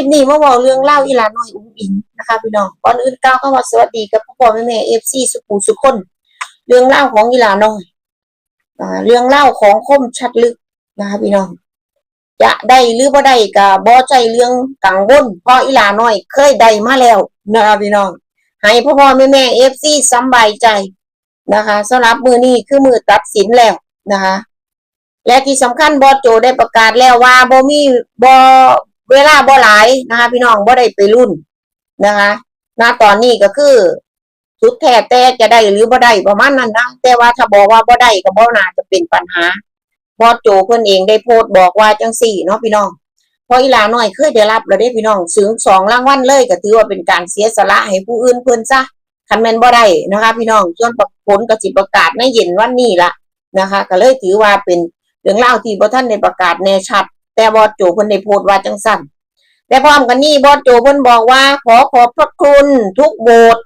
ลิปนี้มาบอกเรื่องเล่าอีหลาน้อยอุ้งอิงนะคะพี่น้องก่อนอื่นก้าวเข้ามาสวัสดีกับพ่อพ่อแม่แม่เอฟซีสุขุสุขคน เรื่องเล่าของอีหลาน้อยอ่าเรื่องเล่าของคมชัดลึกนะคะพี่น้องจะได้หรือบ่ได้ก็บ่ใจเรื่องกังวลเพราะอีหลาน้อย เคยได้มาแล้วนะคะพี่น้องให้พ่อพ่อแม่แม่เอฟซีสบายใจนะคะสำหรับมือนี้คือมือตัดสินแล้วนะคะและที่สำคัญบอโจได้ประกาศแล้วว่าบ่มีบ่ เวลาบ่หลายนะคะ พี่น้องบ่ได้ไปรุ่นนะคะณตอนนี้ก็คือสุดแท้แต่จะได้หรือบ่ได้ประมาณนั้นนะแต่ว่าถ้าบอกว่าบ่ได้ก็บ่น่าจะเป็นปัญหาบอโจเพิ่อนเองได้โพสต์บอกว่าจังสี่เนาะพี่น้องพราะอีลาหน้อยเคยได้รับแล้วเด้พี่น้องสูงสองรางวัลเลยก็ถือว่าเป็นการเสียสละให้ผู้อื่นเพิ่อนซะคันแมนบ่ได้นะคะ พี่น้องส่วนผลก็สิประกาศในเย็นวันนี้ละนะคะ ก็เลยถือว่าเป็นเรื่องเล่าที่บ่ท่านได้ประกาศแน่ชัด แต่บอสโจเพิ่นได้โพสต์ว่าจังสั่นแต่พร้อมกันนี้บอสโจเพิ่นบอกว่า ขอขอบพระคุณทุกโบส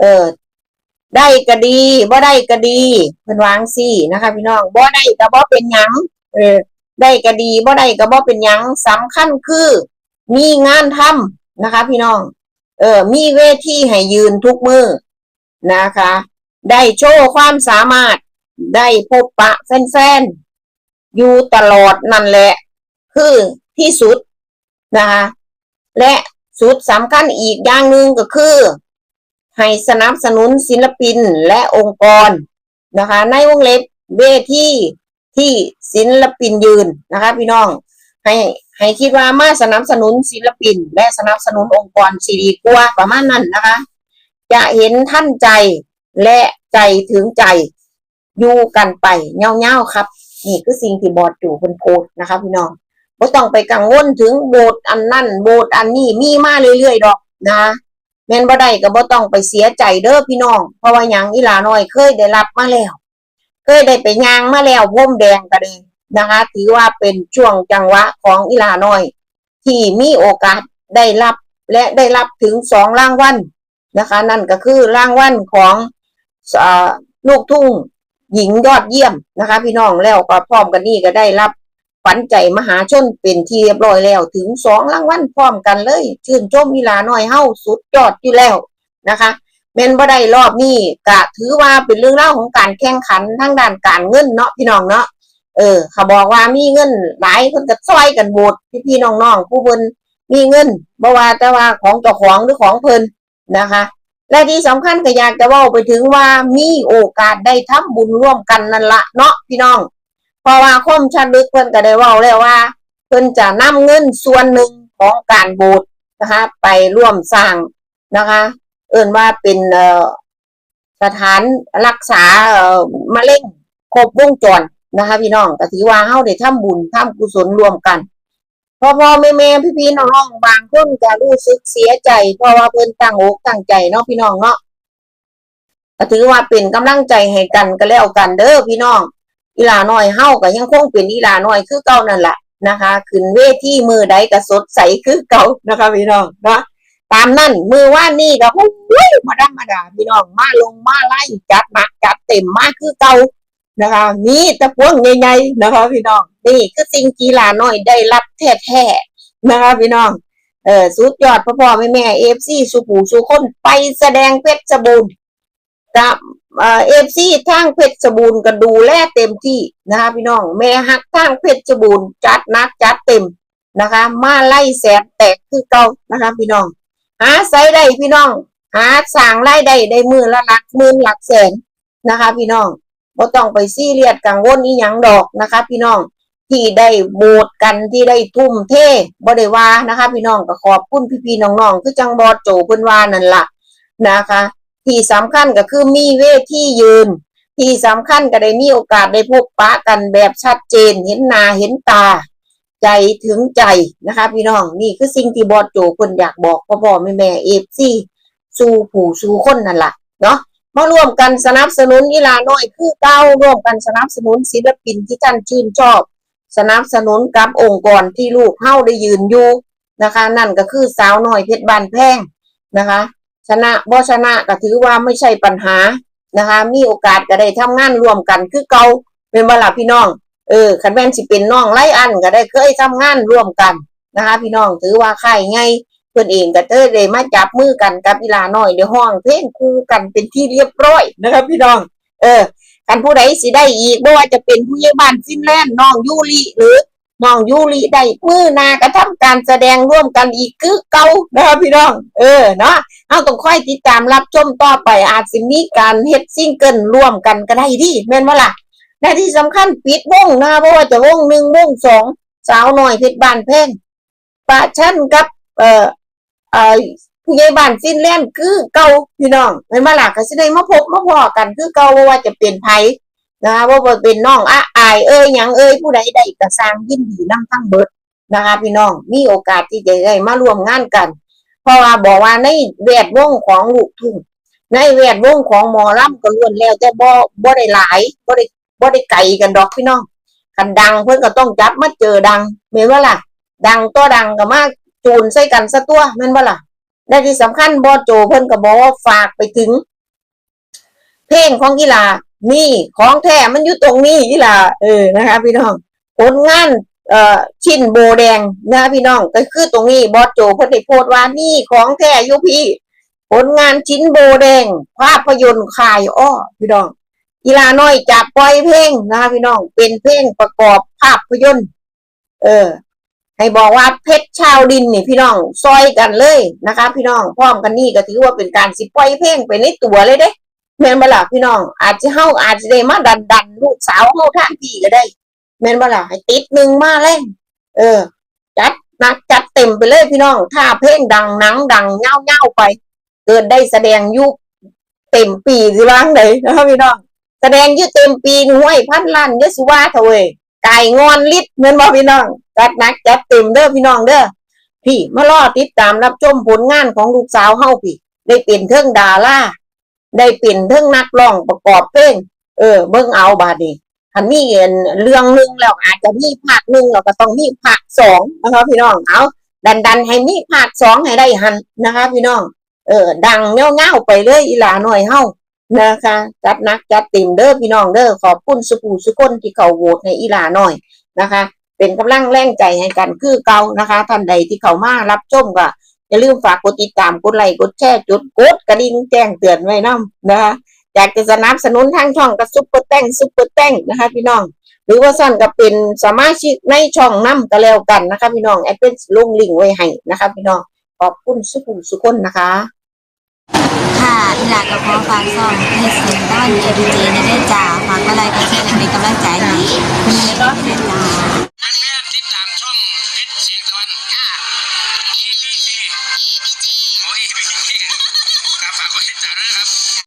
เออได้ก็ดีบ่ได้ก็ดีเพิ่นวางซี่นะคะ พี่น้องบ่ได้ก็บ่เป็นหยังเออได้ก็ดีบ่ได้ก็บ่เป็นหยังสำคัญคือ มีงานทำนะคะ พี่น้อง เออ มีเวทีให้ยืนทุกมือนะคะ ได้โชว์ความสามารถได้พบปะแฟนๆอยู่ตลอดนั่นแหละ คือที่สุดนะคะและสุดสำคัญอีกอย่างหนึ่งก็คือ ให้สนับสนุนศิลปินและองค์กรนะคะ ในวงเล็บเวทีที่ศิลปินยืนนะคะ พี่น้องให้ให้คิดว่ามาสนับสนุนศิลปิน และสนับสนุนองค์กรสีดีกว่าประมาณนั้นนะคะ จะเห็นท่านใจและใจถึงใจอยู่กันไปเงาๆครับ นี่คือสิ่งที่บอดอยู่คนโพสนะคะ พี่น้อง ไม่ต้องไปกังวลถึงโบสถ์อันนั่นโบสถ์อันนี้มีมาเรื่อยๆดอกนะแม่นบ่ได้ก็บ่ต้องไปเสียใจเด้อพี่น้อง เพราะว่าหยังอีหลาน้อยเคยได้รับมาแล้ว เคยได้ไปย่างมาแล้วพรมแดงก็เลยนะคะถือว่าเป็นช่วงจังหวะของอีหลาน้อย ที่มีโอกาสได้รับและได้รับถึงสองรางวัลนะคะ นั่นก็คือรางวัลของอลูกทุ่งหญิงยอดเยี่ยมนะคะ พี่น้องแล้วก็พร้อมกันนี่ก็ได้รับ ฝันใจมหาชนเป็นที่เรียบร้อยแล้วถึงสองรางวัลพร้อมกันเลย ชื่นชมมีลาหน้อยเฮาสุดยอดอยู่แล้วนะคะแมนบ่ได้รอบนี้ก็ถือว่าเป็นเรื่องเล่าของการแข่งขันทั้งด้านการเงินเนาะพี่น้องเนาะเออเขาบอกว่ามีเงินหลายคนก็ซอยกันโบดพี่พี่ๆน้องๆผู้เพิ่นมีเงินบ่ว่าแต่ว่าของเจ้าของหรือของเพิ่นนะคะ และที่สำคัญก็อยากจะว่าไปถึงว่ามีโอกาสได้ทำบุญร่วมกันนั่นละเนาะพี่น้อง เพราะว่าคมชัดลึกเพิ่นก็ได้ว่าแล้วว่า เพิ่นจะนำเงินส่วนหนึ่งของการบสถ์นะคะไปร่วมสร้างนะคะ เอิ่นว่าเป็นเอสถานรักษาเอมะเร็งครบวงจรนะคะ พี่น้องก็ถือว่าเฮาได้ทำบุญทำกุศลร่วมกันพ่อพ่อแม่แม่พี่พี่น้องบางคนก็รู้สึกเสียใจ เพราะว่าเพิ่นตั้งอกตั้งใจเนาะพี่น้องเนาะก็ถือว่าเป็นกำลังใจให้กันก็แล้วกันเด้อพี่น้อง อีลาน้อยเฮาก็ยังคงเป็นอีลาน้อยคือเก่านั่นแหละนะคะขึ้นเวทีมือใดก็สดใสคือเก่านะคะพี่น้องเนาะตามนั่นมือว่านี่ก็โอ้ยมาดังมาด่าพี่น้องมาลงมาไล่จัดหนักจัดเต็มมาคือเก่านะคะมีแตะพวงใหญ่ๆนะคะพี่น้องนี่คือสิ่งที่หลาน้อยได้รับแท้ๆนะคะพี่น้องเออสุดยอดพ่อพ่อแม่แม่เอฟซีสุปูสุคนไปแสดงเพชรบูรณ์ กับเอฟซีทางเพชรบูรณ์ก็ดูแลเต็มที่นะคะพี่น้องแม่ฮักทางเพชรบูรณ์จัดนักจัดเต็มนะคะ มาไล่แสนแตกคือเก่านะคะพี่น้อง หาใส่ได้พี่น้อง หาสั่งไล่ได้ได้มือละหลักมื่นหลักแสนนะคะ พี่น้องบ่ต้องไปซีเรียสกังวลอีหยังดอกนะคะ พี่น้องที่ได้โบสกันที่ได้ทุ่มเทบ่ได้ว่านะคะ พี่น้องก็ขอบคุณพี่ๆน้องๆคือจังบอโจเพิ่นว่านั่นล่ะนะคะ ที่สำคัญก็คือมีเวทียืน ที่สำคัญก็ได้มีโอกาสได้พบปะกันแบบชัดเจน เห็นหน้าเห็นตา ใจถึงใจนะคะพี่น้องนี่คือสิ่งที่บอโจเพิ่นอยากบอกพ่อพ่อแม่แม่เอฟซีสู่ผู้สู่คนนั่นแหละเนาะมาร่วมกันสนับสนุนอีหลาน้อยคือเก้าร่วมกันสนับสนุนศิลปินที่ท่านชื่นชอบ สนับสนุนกับองค์กรที่ลูกเฮาได้ยืนอยู่นะคะ นั่นก็คือสาวน้อยเพชรบานแพงนะคะ ชนะบ่ชนะก็ถือว่าไม่ใช่ปัญหานะคะ มีโอกาสก็ได้ทำงานร่วมกันคือเก่าเป็นเวลาพี่น้อง เออคันแม่นสิเป็นน้องไล่อันก็ได้เคยทำงานร่วมกันนะคะ พี่น้องถือว่าใค่ายไงเพื่อนเองก็เตอเลยมาจับมือกันกับอีลาน้อยเดี๋ยวห้องเพลงคู่กันเป็นที่เรียบร้อยนะคะพี่น้อง เออกันผู้ใดสิได้อีกไม่ว่าจะเป็นผู้ใหญ่บ้านฟินแลนด์น้องยูริหรือ น้องยูริได้มือหนากระทำการแสดงร่วมกันอีกคือเก่านะคะพี่น้อง เออเนาะเอาต้องค่อยติดตามรับชมต่อไปอาจสิมีการเฮ็ดซิงเกิลร่วมกันก็ได้ดิแม่นว่าล่ะและที่สำคัญปิดวงนะคะเพราะว่าจะวงหนึ่งวงสองสาวหน่อยเพชรบานแพงปะชันกับ เอ่อเอ่อผู้ใหญ่บ้านฟินแลนด์คือเก่าพี่น้องแม่นว่าล่ะก็สิได้มาพบมาพอกันคือเก่าว่าจะเป็นไผ นะคะว่าเป็นน้องอาอายเอ้ยยังเอ้ยผู้ใดได้ก็สร้างยินดีนํทั้งเบิดนะคะพี่น้องมีโอกาสที่จะได้มาร่วมงานกัน เพราะว่าบอกว่าในแวดวงของลูกทุ่งในแวดวงของหมอลำก็ล้วนแล้วแต่บ่บ่ได้หลายบ่ได้บ่ได้ไกลกันดอกพี่น้องคันดังเพิ่อนก็ต้องจับมาเจอดังแม่นว่าล่ะ ดังตัวดังก็มาจูนใส่กันซะตัวแม่นว่าล่ะและที่สำคัญบ่โจเพิ่นก็บอกว่าฝากไปถึง เพลงของกีฬา นี่ของแท้มันอยู่ตรงนี้กีฬาเออนะคะ พี่น้องผลงานเอ่อชิ้นโบแดงนะพี่น้องก็คือตรงนี้บอสโจเพิ่นได้โพสต์ว่านี่ของแท้อยุพี่ ผลงานชิ้นโบแดง ภาพยนตร์คายอ้อพี่น้องกีฬาน้อยจะปล่อยเพลงนะคะพี่น้อง เป็นเพลงประกอบภาพยนตร์ เออ ให้บอกว่าเพชรชาวดินนี่พี่น้องซอยกันเลยนะคะ พี่น้องพร้อมกันนี่ก็ถือว่าเป็นการสิปล่อยเพลงไปในตัวเลยเด้ แม่นบ่ล่ะพี่น้อง อาจจะเฮาอาจจะได้มาดันดันลูกสาวเฮาทางพี่ก็ได้แม่นบ่ล่ะให้ติดหนึ่งมาแรงเออ จัดนักจัดเต็มไปเลยพี่น้องถ้าเพลงดังหนังดังเง่าเง่าไป เกิดได้แสดงยุคเต็มปีสิว่างไหนนะครับพี่น้องแสดงยุเต็มปีหน่วยพันล้านเยอะสุว่าเถอะเว้ยไก่งอนลิดเหมือนบ่พี่น้องจัดนักจัดเต็มเด้อพี่น้องเด้อพี่มารอติดตามรับชมผลงานของลูกสาวเฮาพี่ ได้เป็นเทิงดารา ได้เป็นเทิงนักร้องประกอบเพลงเออ เบิ่งเอาบาดนี้ถ้ามีเงินเรื่องหนึ่งแล้วอาจจะมีภาคหนึ่งเราก็ต้องมีภาคสองนะคะพี่น้องเอาดันดันให้มีภาคสองให้ได้หันนะคะ พี่น้อง เออ ดังเงี้ยวเง่าไปเลยอีหลาหน่อยเฮานะคะจัดนักจัดเต็มเด้อพี่น้องเด้อขอบคุณสุกูสุคนที่เขาโหวตในอีหลาหน่อยนะคะ เป็นกำลังแรงใจให้กันคือเก่านะคะท่านใดที่เขามารับชมก็ อย่าลืมฝากกดติดตามกดไลค์กดแชร์จุดกดกระดิ่งแจ้งเตือนไว้นํนะคะอยากจะสนับสนุนทางช่องกับซุปเปอร์แต้งซุปเปอร์แต้งนะคะพี่น้อง หรือว่าสั้นก็เป็นสมาชิกในช่องน้ำก็แล้วกันนะคะพี่น้องแอดเป็นลงลิงก์ไว้ให้นะคะพี่น้องขอบคุณสุขุมสุคนนะคะค่ะอีหลากับพ่อฝากซ่องให้เสียงต้อนเอดีเจในได้จ่าฝากอะไรก็แชร์เป็นกำลังใจให้คุณแม่ก็เป็นจ่า